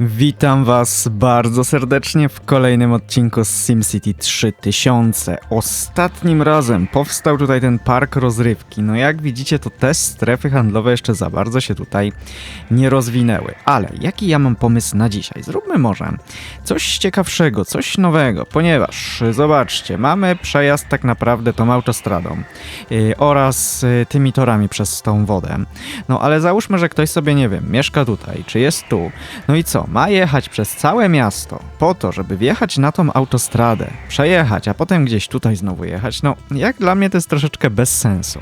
Witam Was bardzo serdecznie w kolejnym odcinku z SimCity 3000. Ostatnim razem powstał tutaj ten park rozrywki. No jak widzicie, to te strefy handlowe jeszcze za bardzo się tutaj nie rozwinęły. Ale jaki ja mam pomysł na dzisiaj? Zróbmy może coś ciekawszego, coś nowego, ponieważ zobaczcie, mamy przejazd tak naprawdę tą autostradą yy, oraz yy, tymi torami przez tą wodę. No ale załóżmy, że ktoś sobie, nie wiem, mieszka tutaj, czy jest tu. No i co? Ma jechać przez całe miasto po to, żeby wjechać na tą autostradę, przejechać, a potem gdzieś tutaj znowu jechać. No, jak dla mnie to jest troszeczkę bez sensu.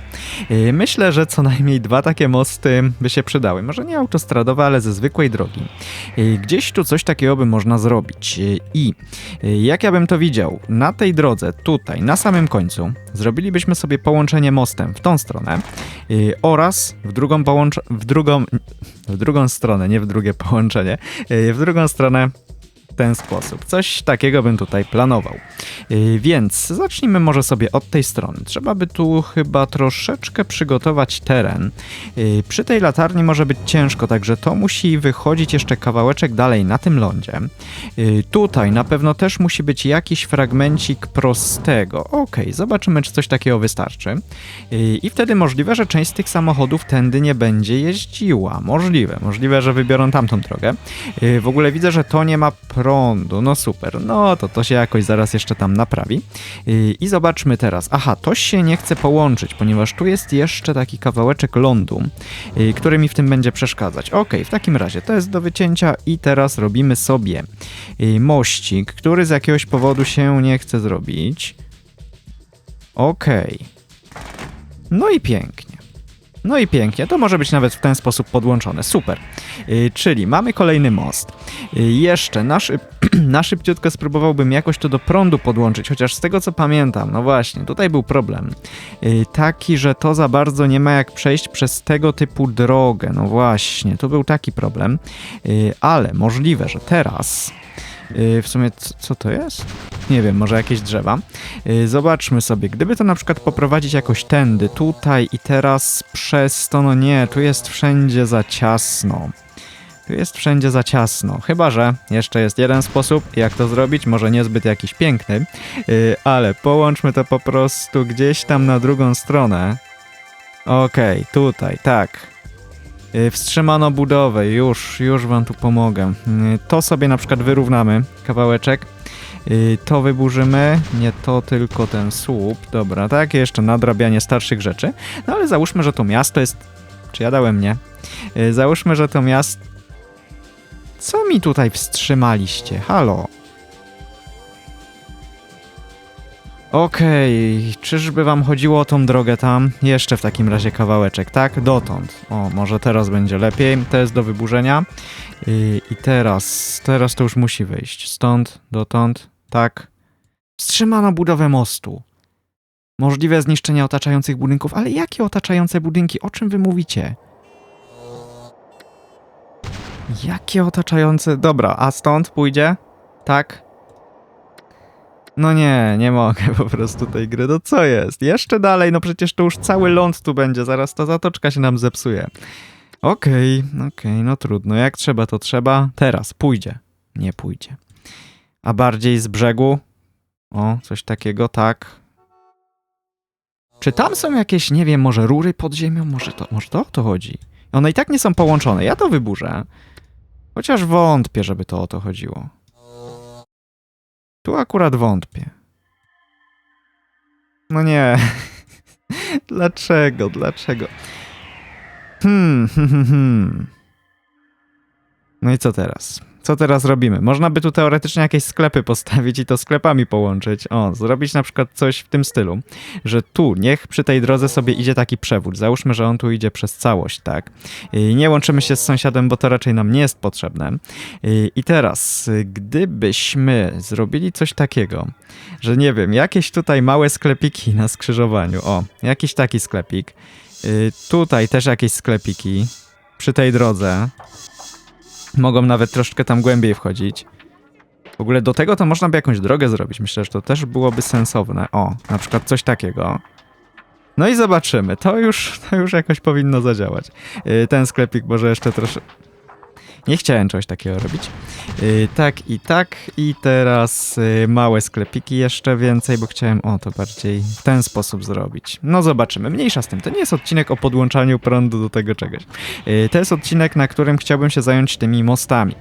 Yy, Myślę, że co najmniej dwa takie mosty by się przydały. Może nie autostradowe, ale ze zwykłej drogi. Yy, Gdzieś tu coś takiego by można zrobić. Yy, I jak ja bym to widział, na tej drodze, tutaj, na samym końcu, zrobilibyśmy sobie połączenie mostem w tą stronę oraz w drugą połącz... w drugą... w drugą stronę, nie w drugie połączenie, w drugą stronę ten sposób. Coś takiego bym tutaj planował. Yy, Więc zacznijmy może sobie od tej strony. Trzeba by tu chyba troszeczkę przygotować teren. Yy, Przy tej latarni może być ciężko, także to musi wychodzić jeszcze kawałeczek dalej na tym lądzie. Yy, Tutaj na pewno też musi być jakiś fragmencik prostego. Okej, zobaczymy, czy coś takiego wystarczy. I wtedy możliwe, że część z tych samochodów tędy nie będzie jeździła. Możliwe, możliwe, że wybiorą tamtą drogę. W ogóle widzę, że to nie ma prądu. No super, no to to się jakoś zaraz jeszcze tam naprawi. I zobaczmy teraz. Aha, to się nie chce połączyć, ponieważ tu jest jeszcze taki kawałeczek lądu, który mi w tym będzie przeszkadzać. Okej, w takim razie to jest do wycięcia i teraz robimy sobie mościk, który z jakiegoś powodu się nie chce zrobić. Okej. No i pięknie. No i pięknie, to może być nawet w ten sposób podłączone. Super. Yy, czyli mamy kolejny most. Yy, jeszcze na, szyb, na szybciutko spróbowałbym jakoś to do prądu podłączyć, chociaż z tego co pamiętam, no właśnie, tutaj był problem. Yy, taki, że to za bardzo nie ma jak przejść przez tego typu drogę. No właśnie, to był taki problem. Yy, ale możliwe, że teraz. Yy, w sumie, co to jest? Nie wiem, może jakieś drzewa. Yy, Zobaczmy sobie, gdyby to na przykład poprowadzić jakoś tędy, tutaj i teraz przez to, no nie, tu jest wszędzie za ciasno. Tu jest wszędzie za ciasno. Chyba, że jeszcze jest jeden sposób, jak to zrobić, może niezbyt jakiś piękny, yy, ale połączmy to po prostu gdzieś tam na drugą stronę. Okej, tutaj, tak. Yy, Wstrzymano budowę, już, już wam tu pomogę. Yy, To sobie na przykład wyrównamy, kawałeczek. Yy, To wyburzymy, nie to tylko ten słup. Dobra, tak, jeszcze nadrabianie starszych rzeczy. No ale załóżmy, że to miasto jest... Czy ja dałem nie? Załóżmy, że to miasto... Co mi tutaj wstrzymaliście? Halo? Okej, czyżby wam chodziło o tą drogę tam? Jeszcze w takim razie kawałeczek, tak? Dotąd. O, może teraz będzie lepiej. To jest do wyburzenia. I, I teraz, teraz to już musi wyjść. Stąd, dotąd, tak. Wstrzymano budowę mostu. Możliwe zniszczenie otaczających budynków, ale jakie otaczające budynki? O czym wy mówicie? Jakie otaczające? Dobra, a stąd pójdzie? Tak? No nie, nie mogę po prostu tej gry. No co jest? Jeszcze dalej, no przecież to już cały ląd tu będzie, zaraz ta zatoczka się nam zepsuje. Okej, okej, no trudno. Jak trzeba, to trzeba. Teraz pójdzie. Nie pójdzie. A bardziej z brzegu? O, coś takiego, tak. Czy tam są jakieś, nie wiem, może rury pod ziemią? Może to, może to o to chodzi? One i tak nie są połączone. Ja to wyburzę. Chociaż wątpię, żeby to o to chodziło. Tu akurat wątpię. No nie. dlaczego? Dlaczego? Hmm, hmm, hmm, hmm. No i co teraz? Co teraz robimy? Można by tu teoretycznie jakieś sklepy postawić i to sklepami połączyć. O, zrobić na przykład coś w tym stylu, że tu niech przy tej drodze sobie idzie taki przewód. Załóżmy, że on tu idzie przez całość, tak? I nie łączymy się z sąsiadem, bo to raczej nam nie jest potrzebne. I- I teraz, gdybyśmy zrobili coś takiego, że nie wiem, jakieś tutaj małe sklepiki na skrzyżowaniu, o, jakiś taki sklepik, tutaj też jakieś sklepiki przy tej drodze, mogą nawet troszkę tam głębiej wchodzić. W ogóle do tego to można by jakąś drogę zrobić, myślę, że to też byłoby sensowne. O, na przykład coś takiego. No i zobaczymy, to już, to już jakoś powinno zadziałać. Y, Ten sklepik może jeszcze troszkę... Nie chciałem czegoś takiego robić. Yy, tak i tak. I teraz yy, małe sklepiki jeszcze więcej, bo chciałem o to bardziej w ten sposób zrobić. No zobaczymy. Mniejsza z tym. To nie jest odcinek o podłączaniu prądu do tego czegoś. Yy, to jest odcinek, na którym chciałbym się zająć tymi mostami.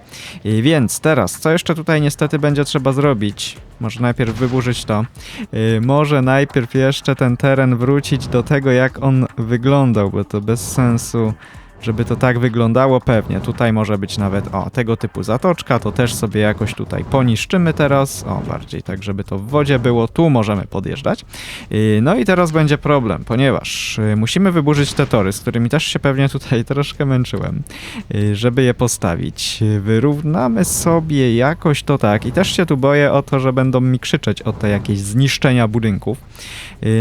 Yy, więc teraz, co jeszcze tutaj niestety będzie trzeba zrobić? Może najpierw wyburzyć to. Yy, może najpierw jeszcze ten teren wrócić do tego, jak on wyglądał, bo to bez sensu żeby to tak wyglądało pewnie. Tutaj może być nawet, o, tego typu zatoczka, to też sobie jakoś tutaj poniszczymy teraz, o, bardziej tak, żeby to w wodzie było, tu możemy podjeżdżać. Yy, No i teraz będzie problem, ponieważ yy, musimy wyburzyć te tory, z którymi też się pewnie tutaj troszkę męczyłem, yy, żeby je postawić. Wyrównamy sobie jakoś to tak i też się tu boję o to, że będą mi krzyczeć o te jakieś zniszczenia budynków.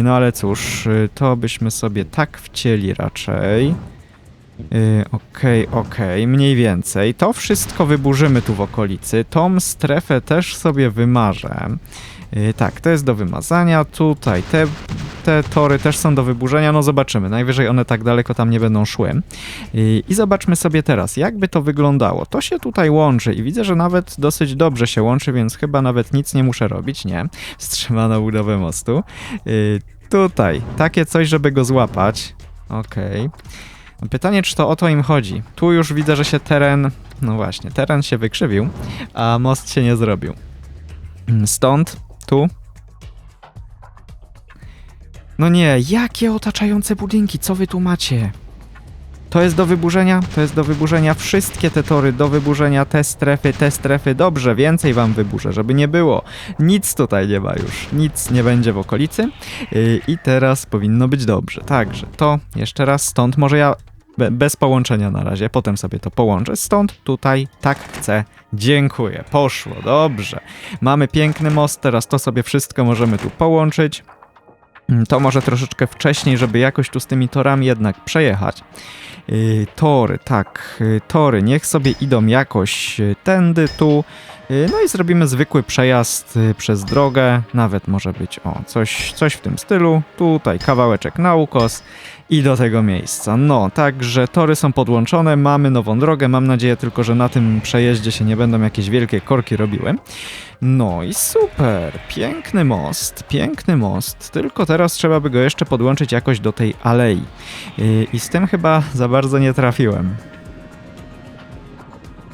No ale cóż, to byśmy sobie tak wcięli raczej. Yy, Okej, okej, mniej więcej. To wszystko wyburzymy tu w okolicy. Tą strefę też sobie wymarzę. Yy, tak, to jest do wymazania. Tutaj te, te tory też są do wyburzenia. No zobaczymy. Najwyżej one tak daleko tam nie będą szły. Yy, I zobaczmy sobie teraz, jakby to wyglądało. To się tutaj łączy i widzę, że nawet dosyć dobrze się łączy, więc chyba nawet nic nie muszę robić. Nie. Wstrzymano budowę mostu. Yy, tutaj, takie coś, żeby go złapać. Okej. Pytanie, czy to o to im chodzi. Tu już widzę, że się teren. No właśnie, teren się wykrzywił, a most się nie zrobił. Stąd, tu. No nie, jakie otaczające budynki, co wy tu macie? To jest do wyburzenia? To jest do wyburzenia wszystkie te tory, do wyburzenia te strefy, te strefy. Dobrze, więcej wam wyburzę, żeby nie było. Nic tutaj nie ma już, nic nie będzie w okolicy. Yy, I teraz powinno być dobrze. Także to jeszcze raz stąd, może ja be, bez połączenia na razie, potem sobie to połączę. Stąd, tutaj, tak chcę. Dziękuję, poszło, dobrze. Mamy piękny most, teraz to sobie wszystko możemy tu połączyć. Mm, To może troszeczkę wcześniej, żeby jakoś tu z tymi torami jednak przejechać. Yy, tory, tak, yy, tory, niech sobie idą jakoś yy, tędy tu. Yy, No i zrobimy zwykły przejazd yy, przez drogę, nawet może być o coś, coś w tym stylu. Tutaj kawałeczek na ukos i do tego miejsca. No, także tory są podłączone, mamy nową drogę. Mam nadzieję tylko, że na tym przejeździe się nie będą jakieś wielkie korki robiły. No i super, piękny most, piękny most, tylko teraz trzeba by go jeszcze podłączyć jakoś do tej alei. Yy, I z tym chyba za bardzo nie trafiłem.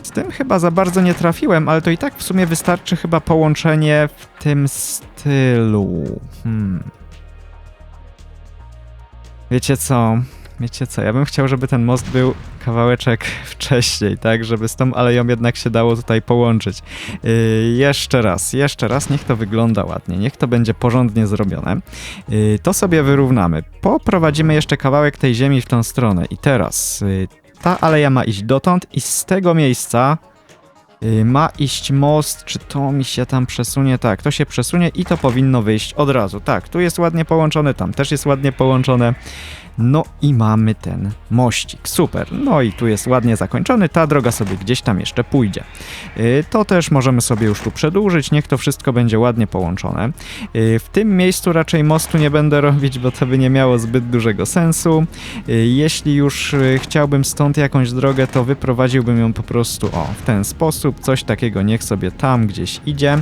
Z tym chyba za bardzo nie trafiłem, ale to i tak w sumie wystarczy chyba połączenie w tym stylu. Hmm. Wiecie co? Wiecie co? Ja bym chciał, żeby ten most był kawałeczek wcześniej, tak? Żeby z tą aleją jednak się dało tutaj połączyć. Yy, jeszcze raz, jeszcze raz, niech to wygląda ładnie, niech to będzie porządnie zrobione. Yy, to sobie wyrównamy. Poprowadzimy jeszcze kawałek tej ziemi w tą stronę i teraz yy, ta aleja ma iść dotąd i z tego miejsca yy, ma iść most, czy to mi się tam przesunie? Tak, to się przesunie i to powinno wyjść od razu. Tak, tu jest ładnie połączone, tam też jest ładnie połączone. No i mamy ten mościk. Super. No i tu jest ładnie zakończony. Ta droga sobie gdzieś tam jeszcze pójdzie. Yy, To też możemy sobie już tu przedłużyć. Niech to wszystko będzie ładnie połączone. Yy, W tym miejscu raczej mostu nie będę robić, bo to by nie miało zbyt dużego sensu. Yy, Jeśli już chciałbym stąd jakąś drogę, to wyprowadziłbym ją po prostu o w ten sposób. Coś takiego niech sobie tam gdzieś idzie.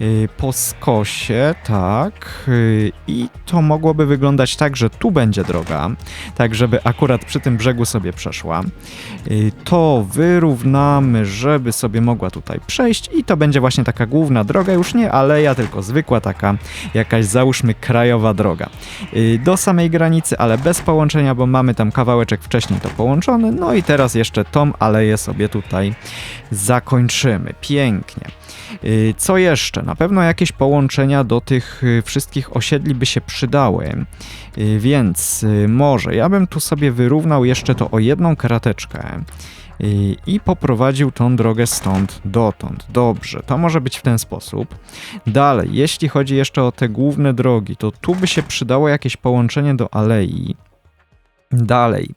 Yy, Po skosie, tak. Yy, I to mogłoby wyglądać tak, że tu będzie droga, tak żeby akurat przy tym brzegu sobie przeszła. Yy, To wyrównamy, żeby sobie mogła tutaj przejść i to będzie właśnie taka główna droga, już nie aleja, tylko zwykła taka jakaś załóżmy krajowa droga. Do samej granicy, ale bez połączenia, bo mamy tam kawałeczek wcześniej to połączony. No i teraz jeszcze tą aleję sobie tutaj zakończymy. Pięknie. Y, Co jeszcze? Na pewno jakieś połączenia do tych y, wszystkich osiedli by się przydały, Y, więc y, może ja bym tu sobie wyrównał jeszcze to o jedną krateczkę y, i poprowadził tą drogę stąd dotąd. Dobrze, to może być w ten sposób. Dalej, jeśli chodzi jeszcze o te główne drogi, to tu by się przydało jakieś połączenie do alei. Dalej.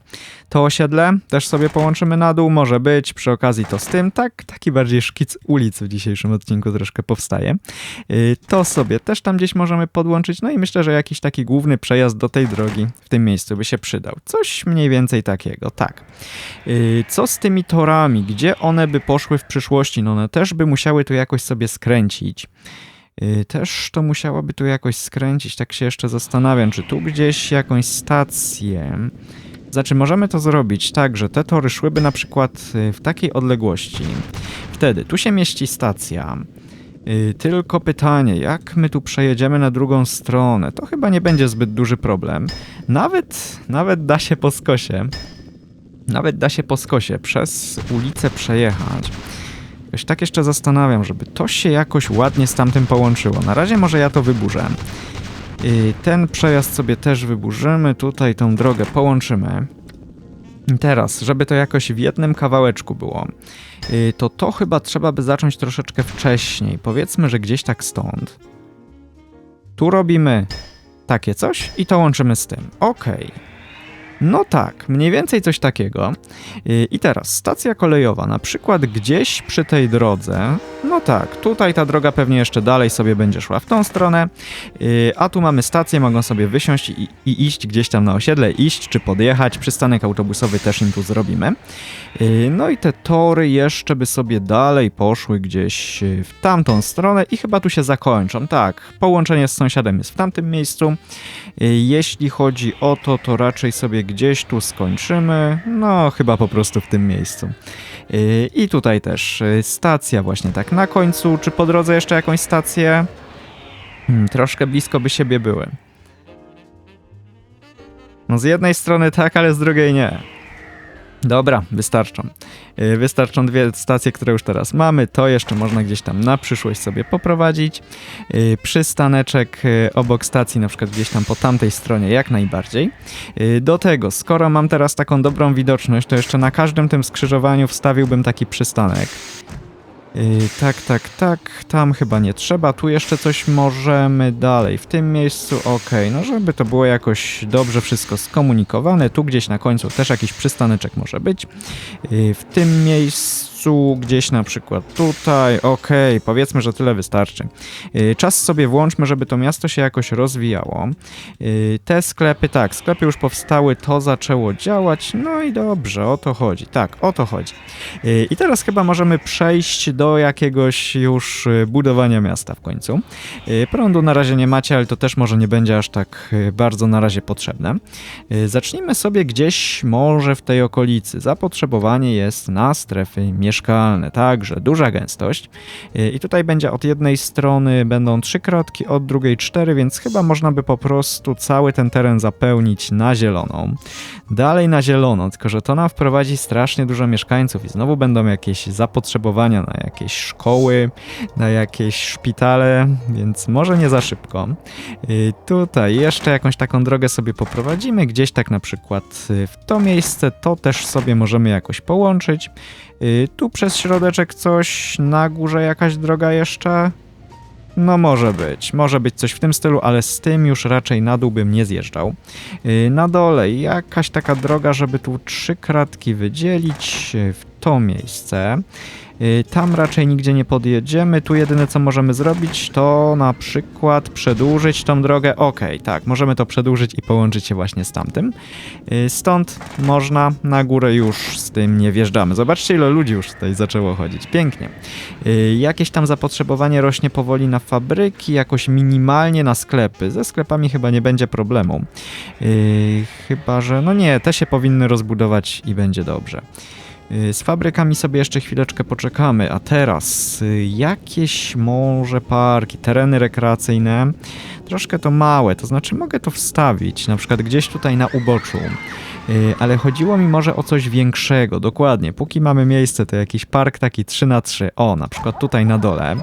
To osiedle też sobie połączymy na dół, może być, przy okazji to z tym, tak, taki bardziej szkic ulic w dzisiejszym odcinku troszkę powstaje. Yy, To sobie też tam gdzieś możemy podłączyć, no i myślę, że jakiś taki główny przejazd do tej drogi w tym miejscu by się przydał. Coś mniej więcej takiego, tak. Yy, Co z tymi torami? Gdzie one by poszły w przyszłości? No one też by musiały tu jakoś sobie skręcić. Yy, Też to musiałoby tu jakoś skręcić, tak się jeszcze zastanawiam, czy tu gdzieś jakąś stację. Znaczy, możemy to zrobić tak, że te tory szłyby na przykład y, w takiej odległości. Wtedy tu się mieści stacja. Y, Tylko pytanie, jak my tu przejedziemy na drugą stronę? To chyba nie będzie zbyt duży problem. Nawet, nawet da się po skosie. Nawet da się po skosie przez ulicę przejechać. Jakoś tak jeszcze zastanawiam, żeby to się jakoś ładnie z tamtym połączyło. Na razie może ja to wyburzę. I ten przejazd sobie też wyburzymy, tutaj tą drogę połączymy. I teraz, żeby to jakoś w jednym kawałeczku było, to to chyba trzeba by zacząć troszeczkę wcześniej. Powiedzmy, że gdzieś tak stąd. Tu robimy takie coś i to łączymy z tym. Okej. No tak, mniej więcej coś takiego. I teraz stacja kolejowa, na przykład gdzieś przy tej drodze. No tak, tutaj ta droga pewnie jeszcze dalej sobie będzie szła w tą stronę, a tu mamy stację, mogą sobie wysiąść i, i iść gdzieś tam na osiedle, iść czy podjechać. Przystanek autobusowy też im tu zrobimy. No i te tory jeszcze by sobie dalej poszły gdzieś y, w tamtą stronę i chyba tu się zakończą. Tak, połączenie z sąsiadem jest w tamtym miejscu. Jeśli chodzi o to, to raczej sobie gdzieś tu skończymy. No, chyba po prostu w tym miejscu. Y, I tutaj też y, stacja właśnie tak na końcu. Czy po drodze jeszcze jakąś stację? Hmm, troszkę blisko by siebie były. No z jednej strony tak, ale z drugiej nie. Dobra, wystarczą. Y, Wystarczą dwie stacje, które już teraz mamy. To jeszcze można gdzieś tam na przyszłość sobie poprowadzić. Y, Przystaneczek y, obok stacji, na przykład gdzieś tam po tamtej stronie, jak najbardziej. Do tego, skoro mam teraz taką dobrą widoczność, to jeszcze na każdym tym skrzyżowaniu wstawiłbym taki przystanek. Yy, tak, tak, tak, tam chyba nie trzeba, tu jeszcze coś możemy dalej, w tym miejscu, okej, no żeby to było jakoś dobrze wszystko skomunikowane, tu gdzieś na końcu też jakiś przystaneczek może być, Yy, w tym miejscu gdzieś na przykład tutaj, okej, powiedzmy, że tyle wystarczy. Yy, Czas sobie włączmy, żeby to miasto się jakoś rozwijało. Yy, Te sklepy, tak, sklepy już powstały, to zaczęło działać, no i dobrze, o to chodzi, tak, o to chodzi. Yy, I teraz chyba możemy przejść do jakiegoś już budowania miasta w końcu. Prądu na razie nie macie, ale to też może nie będzie aż tak bardzo na razie potrzebne. Zacznijmy sobie gdzieś może w tej okolicy. Zapotrzebowanie jest na strefy mieszkalne, także duża gęstość. I tutaj będzie od jednej strony będą trzy kratki, od drugiej cztery, więc chyba można by po prostu cały ten teren zapełnić na zieloną. Dalej na zielono, tylko że to nam wprowadzi strasznie dużo mieszkańców i znowu będą jakieś zapotrzebowania na jakieś szkoły, na jakieś szpitale, więc może nie za szybko. Y, Tutaj jeszcze jakąś taką drogę sobie poprowadzimy, gdzieś tak na przykład w to miejsce, to też sobie możemy jakoś połączyć. Y, Tu przez środeczek coś, na górze jakaś droga jeszcze. No może być, może być coś w tym stylu, ale z tym już raczej na dół bym nie zjeżdżał. Yy, Na dole jakaś taka droga, żeby tu trzy kratki wydzielić yy, w to miejsce. Yy, Tam raczej nigdzie nie podjedziemy. Tu jedyne co możemy zrobić to na przykład przedłużyć tą drogę. Okej, tak, możemy to przedłużyć i połączyć się właśnie z tamtym. Yy, Stąd można na górę już z tym nie wjeżdżamy. Zobaczcie ile ludzi już tutaj zaczęło chodzić. Pięknie. Yy, Jakieś tam zapotrzebowanie rośnie powoli na fabryki, jakoś minimalnie na sklepy. Ze sklepami chyba nie będzie problemu. Chyba, że no nie, te się powinny rozbudować i będzie dobrze. Yy, Z fabrykami sobie jeszcze chwileczkę poczekamy, a teraz yy, jakieś może parki, tereny rekreacyjne. Troszkę to małe, to znaczy mogę to wstawić, na przykład gdzieś tutaj na uboczu. Yy, Ale chodziło mi może o coś większego, dokładnie. Póki mamy miejsce, to jakiś park taki 3 na 3 O, na przykład tutaj na dole.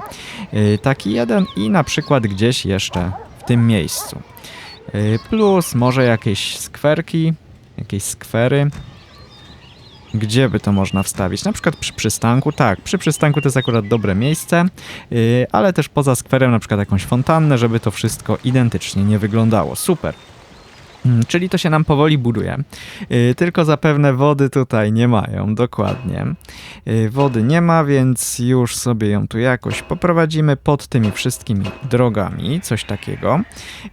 Taki jeden i na przykład gdzieś jeszcze w tym miejscu. Plus może jakieś skwerki, jakieś skwery. Gdzie by to można wstawić? Na przykład przy przystanku. Tak, przy przystanku to jest akurat dobre miejsce, yy, ale też poza skwerem na przykład jakąś fontannę, żeby to wszystko identycznie nie wyglądało. Super. Mm, Czyli to się nam powoli buduje. Yy, Tylko zapewne wody tutaj nie mają, dokładnie. Yy, Wody nie ma, więc już sobie ją tu jakoś poprowadzimy pod tymi wszystkimi drogami, coś takiego.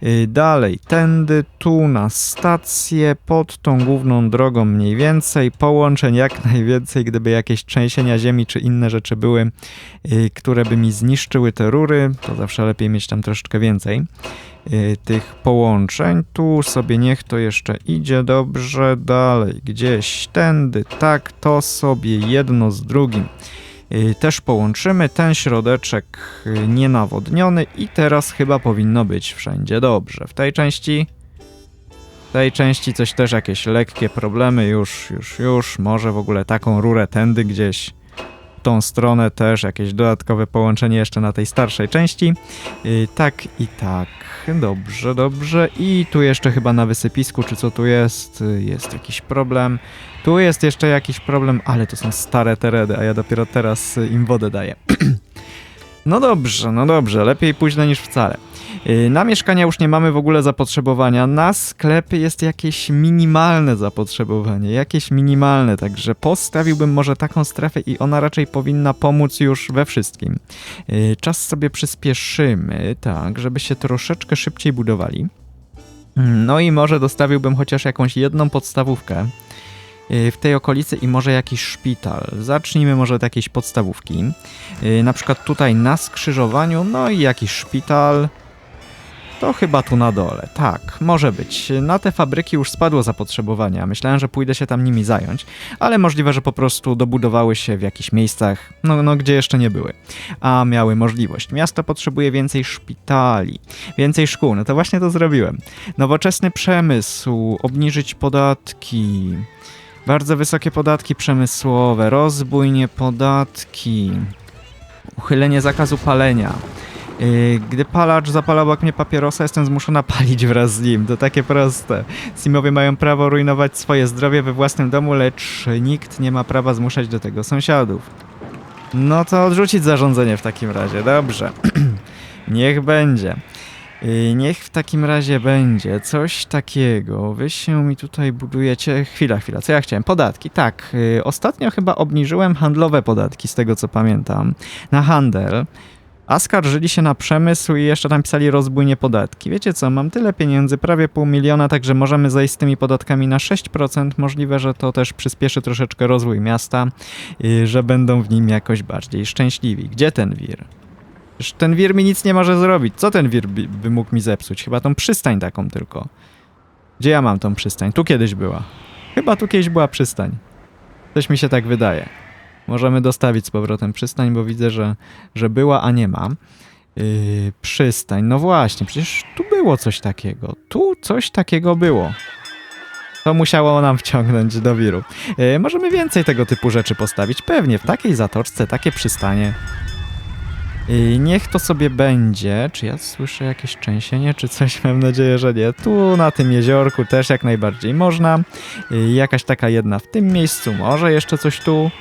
Yy, Dalej, tędy, tu na stację, pod tą główną drogą mniej więcej, połączeń jak najwięcej, gdyby jakieś trzęsienia ziemi czy inne rzeczy były, które by mi zniszczyły te rury, to zawsze lepiej mieć tam troszeczkę więcej y, tych połączeń. Tu sobie niech to jeszcze idzie dobrze dalej, gdzieś tędy, tak, to sobie jedno z drugim y, też połączymy. Ten środeczek y, nienawodniony i teraz chyba powinno być wszędzie dobrze. W tej części tej części coś też jakieś lekkie problemy, już, już, już, może w ogóle taką rurę tędy gdzieś tą stronę też jakieś dodatkowe połączenie jeszcze na tej starszej części. Tak i tak. Dobrze, dobrze. I tu jeszcze chyba na wysypisku, czy co tu jest? Jest jakiś problem. Tu jest jeszcze jakiś problem, ale to są stare tereny, a ja dopiero teraz im wodę daję. no dobrze, no dobrze. Lepiej późno niż wcale. Yy, Na mieszkania już nie mamy w ogóle zapotrzebowania. Na sklepy jest jakieś minimalne zapotrzebowanie. Jakieś minimalne, także postawiłbym może taką strefę i ona raczej powinna pomóc już we wszystkim. Yy, Czas sobie przyspieszymy, tak, żeby się troszeczkę szybciej budowali. No i może dostawiłbym chociaż jakąś jedną podstawówkę yy, w tej okolicy i może jakiś szpital. Zacznijmy może od jakiejś podstawówki. Na przykład tutaj na skrzyżowaniu, no i jakiś szpital. To chyba tu na dole. Tak, może być. Na te fabryki już spadło zapotrzebowanie. a Myślałem, że pójdę się tam nimi zająć, ale możliwe, że po prostu dobudowały się w jakichś miejscach, no, no gdzie jeszcze nie były, a miały możliwość. Miasto potrzebuje więcej szpitali, więcej szkół. No to właśnie to zrobiłem. Nowoczesny przemysł, obniżyć podatki. Bardzo wysokie podatki przemysłowe, rozbójnie podatki, uchylenie zakazu palenia. Yy, Gdy palacz zapala obok mnie papierosa, jestem zmuszona palić wraz z nim. To takie proste. Simowie mają prawo rujnować swoje zdrowie we własnym domu, lecz nikt nie ma prawa zmuszać do tego sąsiadów. No to odrzucić zarządzenie w takim razie, dobrze. Niech będzie. Yy, Niech w takim razie będzie coś takiego. Wy się mi tutaj budujecie. Chwila, chwila, co ja chciałem? Podatki, tak. Yy, Ostatnio chyba obniżyłem handlowe podatki, z tego co pamiętam, na handel. A skarżyli się na przemysł i jeszcze tam pisali rozbójnie podatki. Wiecie co, mam tyle pieniędzy, prawie pół miliona, także możemy zejść z tymi podatkami na 6%. Możliwe, że to też przyspieszy troszeczkę rozwój miasta, że będą w nim jakoś bardziej szczęśliwi. Gdzie ten wir? Ten wir mi nic nie może zrobić. Co ten wir by, by mógł mi zepsuć? Chyba tą przystań taką tylko. Gdzie ja mam tą przystań? Tu kiedyś była. Chyba tu kiedyś była przystań. Coś mi się tak wydaje. Możemy dostawić z powrotem przystań, bo widzę, że, że była, a nie ma. Yy, przystań, no właśnie, przecież tu było coś takiego. Tu coś takiego było. To musiało nam wciągnąć do wiru. Yy, możemy więcej tego typu rzeczy postawić. Pewnie w takiej zatoczce, takie przystanie. Yy, niech to sobie będzie. Czy ja słyszę jakieś trzęsienie, czy coś? Mam nadzieję, że nie. Tu na tym jeziorku też jak najbardziej można. Yy, jakaś taka jedna w tym miejscu, może jeszcze coś tu.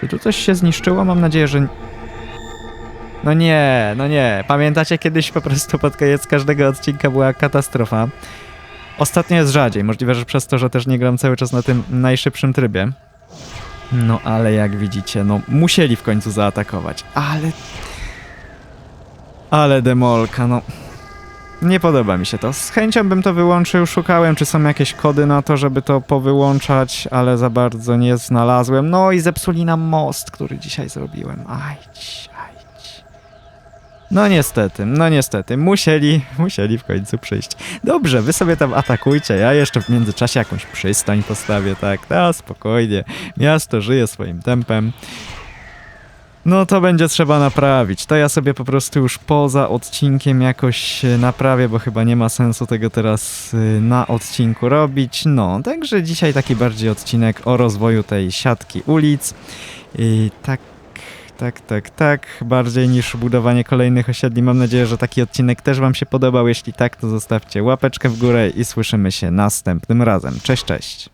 Czy tu coś się zniszczyło? Mam nadzieję, że... No nie, no nie. Pamiętacie kiedyś po prostu pod koniec każdego odcinka była katastrofa. Ostatnio jest rzadziej. Możliwe, że przez to, że też nie gram cały czas na tym najszybszym trybie. No ale jak widzicie, no musieli w końcu zaatakować. Ale... Ale demolka, no... Nie podoba mi się to. Z chęcią bym to wyłączył. Szukałem, czy są jakieś kody na to, żeby to powyłączać, ale za bardzo nie znalazłem. No i zepsuli nam most, który dzisiaj zrobiłem. Ajdź, ajdź. No niestety, no niestety. Musieli, musieli w końcu przyjść. Dobrze, wy sobie tam atakujcie. Ja jeszcze w międzyczasie jakąś przystań postawię, tak? No spokojnie. Miasto żyje swoim tempem. No to będzie trzeba naprawić. To ja sobie po prostu już poza odcinkiem jakoś e, naprawię, bo chyba nie ma sensu tego teraz e, na odcinku robić. No, także dzisiaj taki bardziej odcinek o rozwoju tej siatki ulic. I tak, tak, tak, tak. Bardziej niż budowanie kolejnych osiedli. Mam nadzieję, że taki odcinek też Wam się podobał. Jeśli tak, to zostawcie łapeczkę w górę i słyszymy się następnym razem. Cześć, cześć.